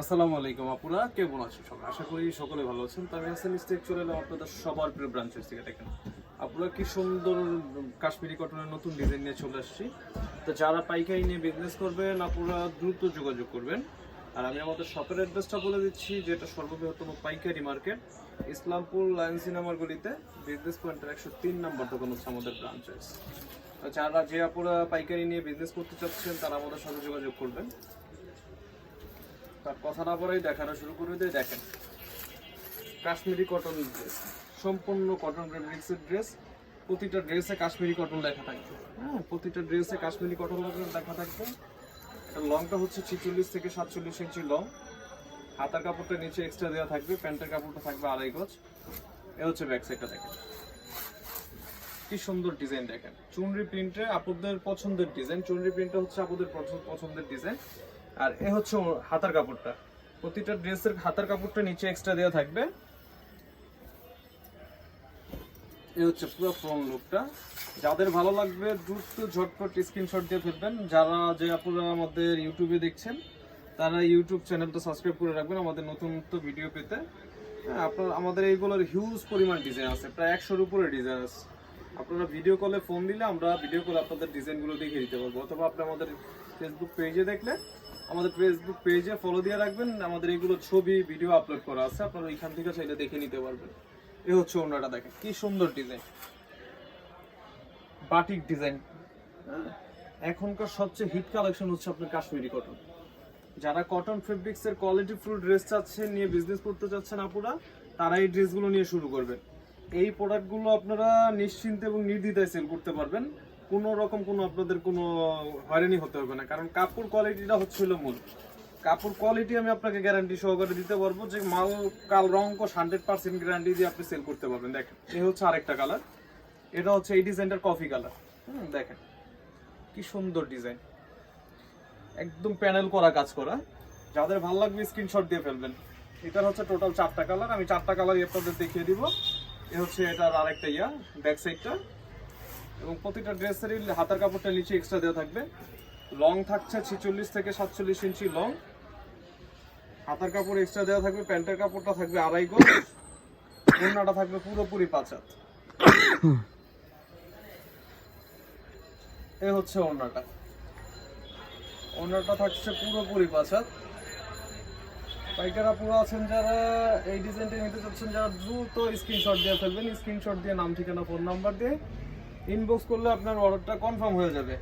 আসসালামু আলাইকুম আপুরা, কেমন আছেন সবাই? আশা করি সকলে ভালো আছেন। তো আমি হাসান চলে এলাম আপনাদের সবার প্রিয় ব্রাঞ্চের থেকে দেখেন। আপুরা, কি সুন্দর কাশ্মীরি কটনের নতুন ডিজাইন নিয়ে চলে আসছি। তো যারা পাইকারি নিয়ে বিজনেস করবেন, আপুরা দ্রুত যোগাযোগ করবেন। আর আমি আমাদের শপের অ্যাড্রেসটা বলে দিচ্ছি, যেটা সর্ববৃহত্তম পাইকারি মার্কেট, ইসলামপুর লায়ন সিনেমার গলিতে বিজনেস পয়েন্টের একশো তিন নম্বর দোকান হচ্ছে আমাদের ব্রাঞ্চেস যারা যে আপুরা পাইকারি নিয়ে বিজনেস করতে চাচ্ছেন, তারা আমাদের সাথে যোগাযোগ করবেন। তার কথা না বলেই দেখানো শুরু করে দিয়ে, দেখেন। কাশ্মীরি কটন ড্রেস সম্পূর্ণ কটন ফেব্রিক্সের ড্রেস প্রতিটা ড্রেসে কাশ্মীরি কটন লেখা থাকবে। হ্যাঁ প্রতিটা ড্রেসে কাশ্মীরি কটন লেখা থাকবে। এটা লংটা হচ্ছে ছিচল্লিশ থেকে সাতচল্লিশ ইঞ্চি লং হাতার কাপড়টা নিচে এক্সট্রা দেওয়া থাকবে, প্যান্টের কাপড়টা থাকবে আড়াই গজ। এ হচ্ছে ব্যাক সাইডটা দেখেন। কি সুন্দর ডিজাইন দেখেন। চুনরি প্রিন্টে আপুদের পছন্দের ডিজাইন, চুনরি প্রিন্টটা হচ্ছে আপুদের পছন্দের ডিজাইন। আর এ হচ্ছে হাতার কাপড়টা। প্রতিটা ড্রেসের হাতার কাপড়টা নিচে এক্সট্রা দেওয়া থাকবে। এ হচ্ছে পুরো ফ্রন্ট লুকটা যাদের ভালো লাগবে, দ্রুত ঝটপট স্ক্রিনশট দিয়ে ফেলবেন। যারা যে আপনারা আমাদের ইউটিউবে দেখছেন, তারা ইউটিউব চ্যানেলটা সাবস্ক্রাইব করে রাখবেন আমাদের নতুন নতুন ভিডিও পেতে। হ্যাঁ আপনার আমাদের এইগুলোর হিউজ পরিমাণ ডিজাইন আছে। প্রায় একশোর উপরে ডিজাইন আছে। আপনারা ভিডিও কলে ফোন দিলে আমরা ভিডিও কলে আপনাদের ডিজাইনগুলো দেখিয়ে দিতে পারব। অথবা আপনি আমাদের ফেসবুক পেজে দেখলে, আমাদের ফেসবুক পেজে ফলো দিয়ে রাখবেন, আমাদের এগুলো ছবি ভিডিও আপলোড করা আছে, আপনারা এখান থেকে চাইলে দেখে নিতে পারবেন। এ হচ্ছে ওনাটা দেখেন, কি সুন্দর ডিজাইন বাটিক ডিজাইন এখনকার সবচেয়ে হিট কালেকশন হচ্ছে আপনার কাশ্মীরি কটন যারা কটন ফেব্রিক্স এর কোয়ালিটি ফুল ড্রেস চাচ্ছেন, নিয়ে বিজনেস করতে চাচ্ছেন আপুরা, তারা এই ড্রেসগুলো নিয়ে শুরু করবেন। এই প্রোডাক্টগুলো আপনারা নিশ্চিন্তে এবং নির্দ্বিধায় সেল করতে পারবেন। কোনো রকম কোনো আপনাদের কোনো হয়রানি হতে হবে না, কারণ কাপড় কোয়ালিটিটা হচ্ছিল মূল। কাপড় কোয়ালিটি আমি আপনাকে গ্যারান্টি সহকারে দিতে পারব যে মাল কাল রং কোষ হান্ড্রেড পার্সেন্ট গ্যারান্টি দিয়ে আপনি সেল করতে পারবেন। দেখেন এই হচ্ছে আরেকটা কালার এটা হচ্ছে এই ডিজাইনটার কফি কালার হুম, দেখেন। কি সুন্দর ডিজাইন একদম প্যানেল করা কাজ করা। যাদের ভালো লাগবে স্ক্রিনশট দিয়ে ফেলবেন। এটার হচ্ছে টোটাল চারটা কালার আমি চারটা কালারই আপনাদের দেখিয়ে দিব। এ হচ্ছে এটার আরেকটা ইয়া ব্যাক সাইডটা এবং প্রতিটা ড্রেসেরই হাতার কাপড়টা নিচে এক্সট্রা দেওয়া থাকবে। লং থাকছে ছিচল্লিশ থেকে সাতচল্লিশ ইঞ্চি লং হাতার কাপড় এক্সট্রা দেওয়া থাকবে, প্যান্টের কাপড়টা থাকবে আড়াই গোল ওড়নাটা থাকবে পুরোপুরি পাঁচ হাত। এ হচ্ছে ওড়নাটা। ওড়নাটা থাকছে পুরোপুরি পাঁচ হাত। পাইকারা পুরো আছেন যারা, এই ডিজাইনটা নিতে চাচ্ছেন যারা, দ্রুত স্ক্রিনশট দিয়ে ফেলবেন। স্ক্রিনশট দিয়ে নাম, ঠিকানা ফোন নাম্বার দিয়ে ইনবক্স করলে আপনার অর্ডারটা কনফার্ম হয়ে যাবে।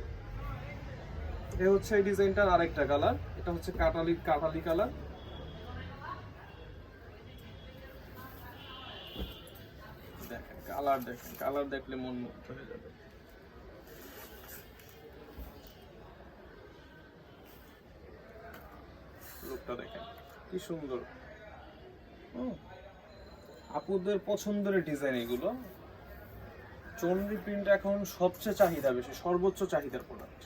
এ হচ্ছে এই ডিজাইনটার আরেকটা কালার এটা হচ্ছে কাটালি কাটালি কালার কালার দেখেন কালার দেখলে মন মুগ্ধ হয়ে যাবে। লুকটা দেখেন। কি সুন্দর। আপুদের পছন্দের ডিজাইন এগুলো। চন্ডী প্রিন্ট এখন সবচেয়ে চাহিদা বেশি, সর্বোচ্চ চাহিদার প্রোডাক্ট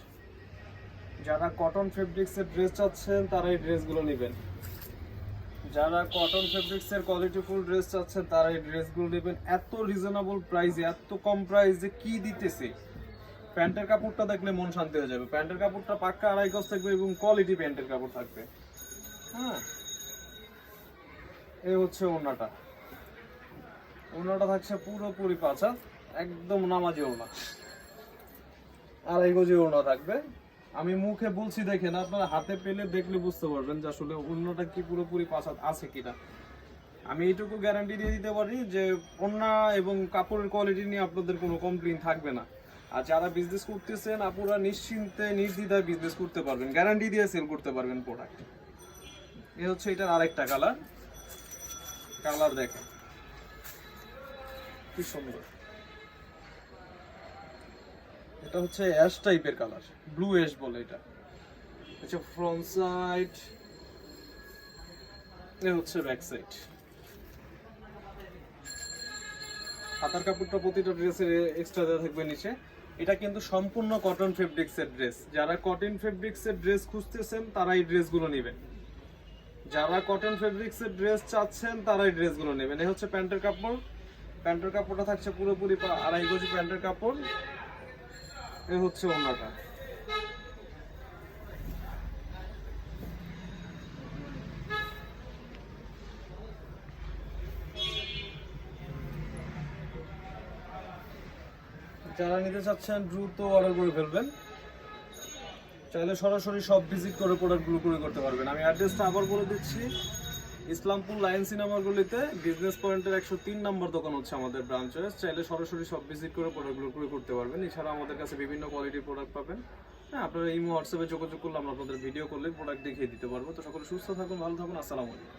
যারা কটন ফেব্রিক্সের ড্রেস চাচ্ছেন তারা এই ড্রেসগুলো নেবেন। যারা কটন ফেব্রিক্সের কোয়ালিটিফুল ড্রেস চাচ্ছেন তারা এই ড্রেসগুলো নেবেন। এত রিজনেবল প্রাইসে এত কম প্রাইসে কি দিতেছে? প্যান্টের কাপড়টা দেখলে মন শান্তি হয়ে যাবে। প্যান্টের কাপড়টা পাক্কা আড়াই গজ থাকবে এবং কোয়ালিটি প্যান্টের কাপড় থাকবে। হ্যাঁ। এই হচ্ছে ওড়নাটা। ওড়নাটা থাকছে পুরোপুরি পাঁচা একদম নামাজি ওড়না। আড়াই গজি ওড়না থাকবে। আমি মুখে বলছি দেখেন, আপনারা হাতে পেলে দেখলে বুঝতে পারবেন যে আসলে অন্যটা কি পুরোপুরি পাঁচাত আছে কিনা। আমি এইটুকু গ্যারান্টি দিয়ে দিতে পারি যে ওড়না এবং কাপড়ের কোয়ালিটি নিয়ে আপনাদের কোনো কমপ্লেন থাকবে না। আর যারা বিজনেস করতেছেন আপনারা নিশ্চিন্তে, নির্দ্বিধায় বিজনেস করতে পারবেন। গ্যারান্টি দিয়ে সেল করতে পারবেন প্রোডাক্ট এ হচ্ছে এটার আরেকটা কালার কালার দেখেন। কি সুন্দর। এটা হচ্ছে অ্যাশ টাইপের কালার ব্লু অ্যাশ বলে এটা। আচ্ছা ফ্রন্ট সাইড এ হচ্ছে ব্যাক সাইড হাতার কাপড়টা প্রতিটা ড্রেসের এক্সট্রা দেওয়া থাকবে নিচে। এটা কিন্তু সম্পূর্ণ কটন ফেব্রিক্সের ড্রেস যারা কটন ফেব্রিক্সের ড্রেস খুঁজতেছেন, তারা এই ড্রেসগুলো নেবেন। যারা কটন ফেব্রিক্সের ড্রেস চাচ্ছেন তারা এই ড্রেসগুলো নেবেন। এই হচ্ছে প্যান্টের কাপড়। প্যান্টের কাপড়টা থাকছে পুরোপুরি আড়াই গজি প্যান্টের কাপড়। এ হচ্ছে ওনাটা যারা নিতে চাচ্ছেন, দ্রুত অর্ডার করে ফেলবেন। চাইলে সরাসরি সব ভিজিট করে প্রোডাক্টগুলো করে করতে পারবেন। আমি অ্যাড্রেসটা আবার বলে দিচ্ছি। ইসলামপুর লাইন সিনেমাগুলিতে বিজনেস পয়েন্টের একশো তিন নম্বর দোকান হচ্ছে আমাদের ব্রাঞ্চে চাইলে সরাসরি সব ভিজিট করে প্রোডাক্টগুলো ক্রয় করতে পারবেন। এছাড়া আমাদের কাছে বিভিন্ন কোয়ালিটির প্রোডাক্ট পাবেন। হ্যাঁ আপনারা এই হোয়াটসঅ্যাপে যোগাযোগ করলে আমরা আপনাদের ভিডিও করলে প্রোডাক্ট দেখিয়ে দিতে পারব। তো সকলে সুস্থ থাকুন, ভালো থাকুন, আসসালামু আলাইকুম।